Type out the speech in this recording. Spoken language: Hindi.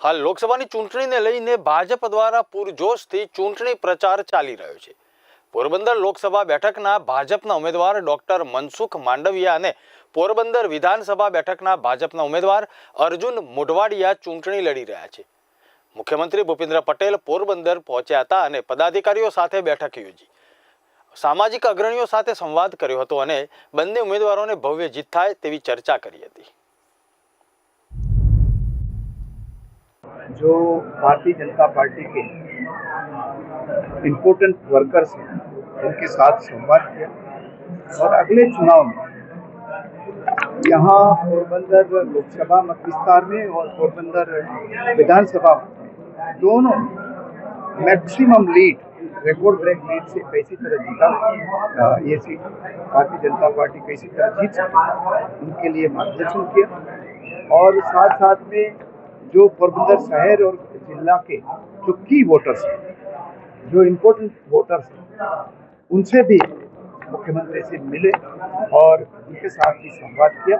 હાલ લોકસભાની ચૂંટણીને લઈને ભાજપ દ્વારા પૂરજોશથી ચૂંટણી પ્રચાર ચાલી રહ્યો છે. પોરબંદર લોકસભા બેઠકના ભાજપના ઉમેદવાર ડોક્ટર મનસુખ માંડવિયા અને પોરબંદર વિધાનસભા બેઠકના ભાજપના ઉમેદવાર અર્જુન મોઢવાડિયા ચૂંટણી લડી રહ્યા છે. મુખ્યમંત્રી ભૂપેન્દ્ર પટેલ પોરબંદર પહોંચ્યા હતા અને પદાધિકારીઓ સાથે બેઠક યોજી. સામાજિક અગ્રણીઓ સાથે સંવાદ કર્યો હતો અને બંને ઉમેદવારોને ભવ્ય જીત થાય તેવી ચર્ચા કરી હતી. जो भारतीय जनता पार्टी के इम्पोर्टेंट वर्कर्स हैं, उनके साथ संवाद किया और अगले चुनाव में यहाँ पोरबंदर लोकसभा मत विस्तार में और पोरबंदर विधानसभा दोनों maximum lead record break lead से कैसी तरह जीता ये सीट भारतीय जनता पार्टी कैसी तरह जीत सके, उनके लिए मार्गदर्शन किया और साथ साथ में जो पोरबंदर शहर और जिला के जो की वोटर्स हैं, जो इम्पोर्टेंट वोटर्स हैं, उनसे भी मुख्यमंत्री से मिले और उनके साथ भी संवाद किया।